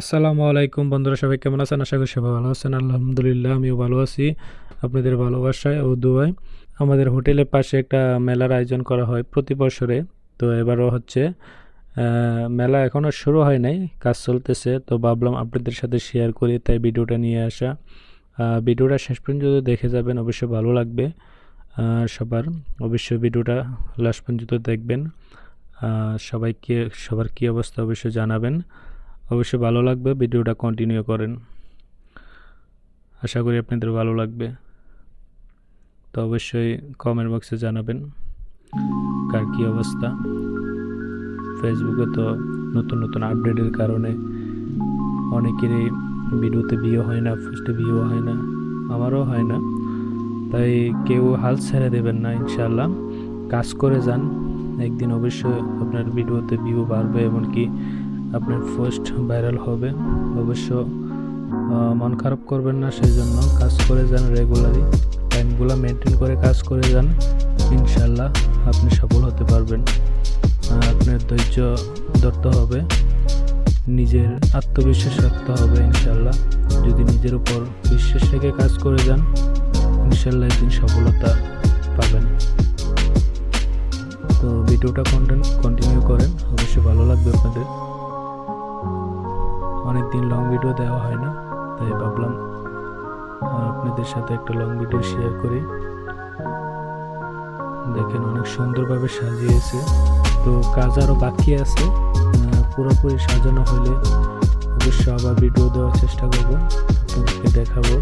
আসসালামু আলাইকুম বন্ধুরা, সবাই কেমন আছেন? আশা করি সবাই ভালো আছেন। আলহামদুলিল্লাহ, আমিও ভালো আছি। আপনাদের ভালোবাসায় ও দুয়ায়। আমাদের হোটেলের পাশে একটা মেলার আয়োজন করা হয় প্রতি বছরে। তো এবারও হচ্ছে মেলা এখনও শুরু হয় নাই, কাজ চলতেছে। তো ভাবলাম আপনাদের সাথে শেয়ার করি, তাই ভিডিওটা নিয়ে আসা। ভিডিওটা শেষ পর্যন্ত দেখে যাবেন, অবশ্যই ভালো লাগবে। সবার, অবশ্যই ভিডিওটা লাস্ট পর্যন্ত দেখবেন। সবাইকে, সবার কী অবস্থা অবশ্যই জানাবেন। অবশ্যই ভালো লাগবে, ভিডিওটা কন্টিনিউ করেন। আশা করি আপনাদের ভালো লাগবে। তো অবশ্যই কমেন্ট বক্সে জানাবেন কার কী অবস্থা। ফেসবুকে তো নতুন নতুন আপডেটের কারণে অনেকেরই ভিডিওতে বিয়ে হয় না ফার্স্টে বিয়েও হয় না, আমারও হয় না। তাই কেউ হাল ছেড়ে দেবেন না ইনশাল্লাহ কাজ করে যান, একদিন অবশ্যই আপনার ভিডিওতে ভিউ বাড়বে, এমনকি আপনার পোস্ট ভাইরাল হবে। অবশ্য মন খারাপ করবেন না সেই জন্য কাজ করে যান রেগুলারই টাইমগুলো মেনটেন করে কাজ করে যান ইনশাল্লাহ আপনি সফল হতে পারবেন। আপনার ধৈর্য ধরতে হবে, নিজের আত্মবিশ্বাস রাখতে হবে ইনশাল্লাহ যদি নিজের উপর বিশ্বাস রেখে কাজ করে যান ইনশাল্লাহ একদিন সফলতা পাবেন। তো ভিডিওটা কন্টেন্ট কন্টিনিউ করেন, অবশ্যই ভালো লাগবে আপনাদের। দিন লং ভিডিও দেওয়া হয় না, তাই ভাবলাম আপনাদের সাথে একটা লং ভিডিও শেয়ার করি। দেখেন অনেক সুন্দরভাবে সাজিয়েছে। তো কাজ আরও বাকি আছে পুরোপুরি সাজানো হলে অবশ্যই আবার ভিডিও দেওয়ার চেষ্টা করব, আপনাদেরকে দেখাবো।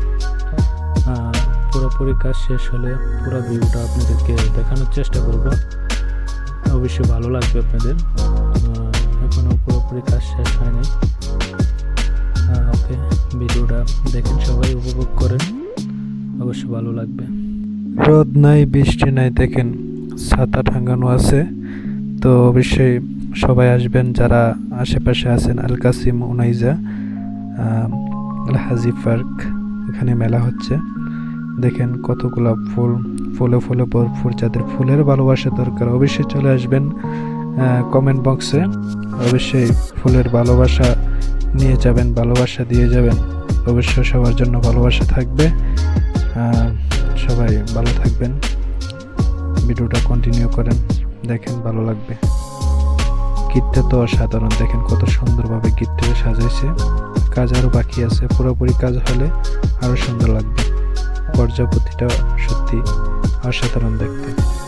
পুরোপুরি কাজ শেষ হলে পুরো ভিউটা আপনাদেরকে দেখানোর চেষ্টা করব। অবশ্যই ভালো লাগবে আপনাদের। এখনও পুরোপুরি কাজ শেষ হয় নাই ওকে ভিডিওটা দেখেন, সবাই উপভোগ করেন। অবশ্যই ভালো লাগবে। রোদ নাই, বৃষ্টি নাই, দেখেন, ছাতা টাঙ্গানো আছে। তো অবশ্যই সবাই আসবেন, যারা আশেপাশে আছেন, Al Qasim Unaizah Haji park, এখানে মেলা হচ্ছে। দেখেন কতগুলা ফুল, ফুলে ফুলে ভরপুর যাদের ফুলের ভালোবাসা দরকার, অবশ্যই চলে আসবেন কমেন্ট বক্সে অবশ্যই ফুলের ভালোবাসা নিয়ে যাবেন, ভালোবাসা দিয়ে যাবেন। অবশ্য সবার জন্য ভালোবাসা থাকবে। সবাই ভালো থাকবেন। ভিডিওটা কন্টিনিউ করেন। দেখেন, ভালো লাগবে। গিটটা তো অসাধারণ। দেখেন কত সুন্দরভাবে গিটটা সাজাইছে। কাজ আরও বাকি আছে। পুরোপুরি কাজ হলে আরও সুন্দর লাগবে। পর্যাপতিটা সত্যি অসাধারণ দেখতে।